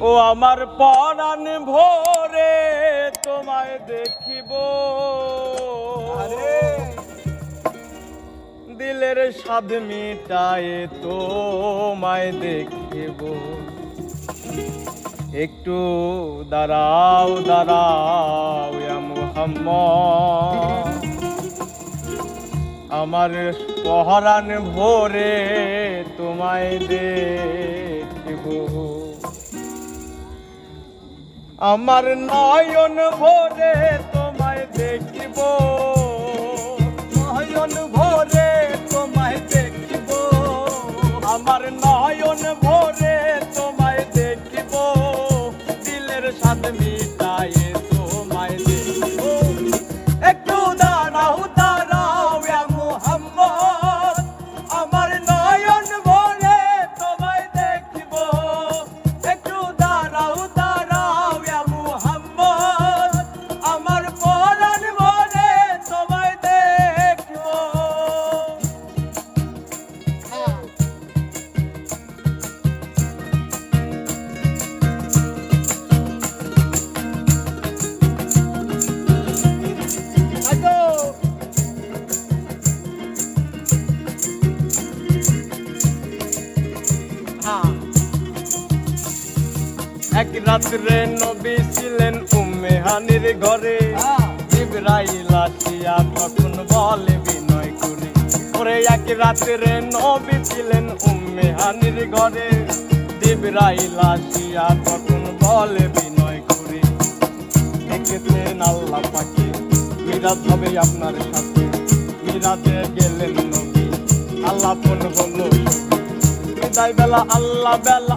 ও আমার পরাণ ভোরে তোমায় দেখিব। দিলের স্বাদ মিটায় তোমায় দেখিব। একটু দাঁড়াও দাঁড়াও মুহাম্মদ। আমার পহরান ভোরে তোমায় দেখিব। আমার নয়ন ভোরে তোমায় দেখিব। নয়ন ভোরে তোমায় দেখিব। আমার এক রাত্রে নবী ছিলেন উম্মে হানির ঘরে। জিবরাইল আসিয়া তখন বলে, বিনয় করে। ওরে এক রাত্রে নবী ছিলেন উম্মে হানির ঘরে। জিবরাইল আসিয়া তখন বলে, বিনয় করে, দেখেছেন আল্লাহ পাকে মিরাজ হবে আপনার সাথে। মিরাজে গেলেন নবী। আল্লাহ ফোন হলো বিদায় বেলা আল্লাহ বেলা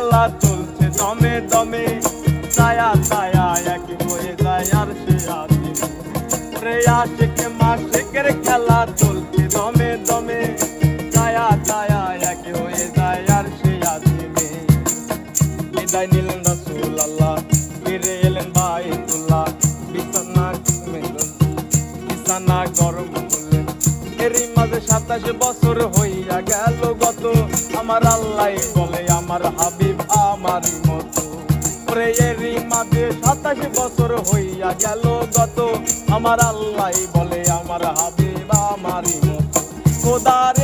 খেলা চলছে, দমে দমে। ছায়া ছায়া এক হয়ে যায় আর সে আসে রে আশিক মাসিকের খেলা চলছে, দমে দমে। ছায়া ছায়া এক হয়ে যায় আর সে আসবে বিদায় নিলেন রাসূল আল্লাহ ফিরে এলেন বাইতুল্লাহ। বিছানা বিছানা গরম করলেন। এরই মাঝে সাতাশ বছর হইয়া গেল গত। আমার আল্লাহ বলে আমার হাবিব আমারই মতো। ওরে মাঝে সাতাশ বছর হইয়া গেল গত আমার আল্লাহ বলে আমার হাবিব আমারই মতো। খোদার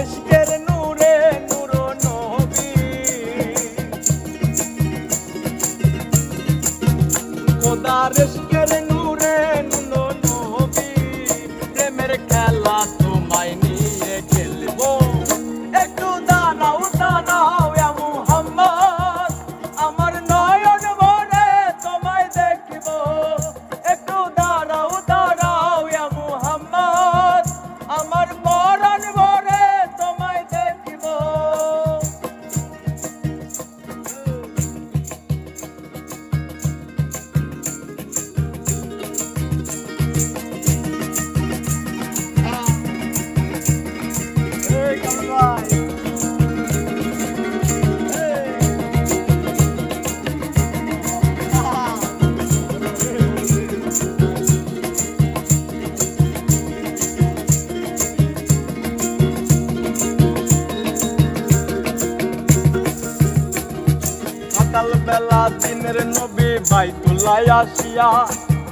বেলা দিনের নবী বাইতুল্লাহ আসিয়া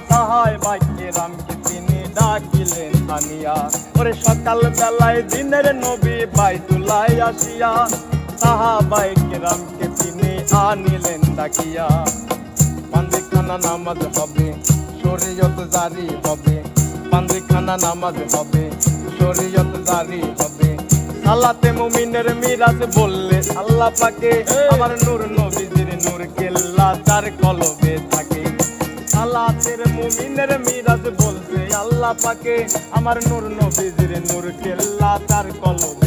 সাহায় বাইকে রামকে তিনি ডাকিলেন আনিয়া। ওরে সকাল বেলায় দিনের নবী বাইতুলাই আসিয়া সাহাবাই কেরামকে তিনি আনিলেন ডাকিয়া। পান্দিখানা নামাজ হবে শরীয়ত জারি হবে। পান্দিখানা নামাজ হবে শরীয়ত জারি হবে। সালাতে মুমিনের মিরাজ বললে আল্লাহ পাকে আমার নূর নবীজির নূর কেল্লা তার কলবে থাকে। সালাতের মুমিনের মিরাজ বলছে আল্লাহ পাকে। আমার নূর নবীজির নূর কেল্লা তার কলবে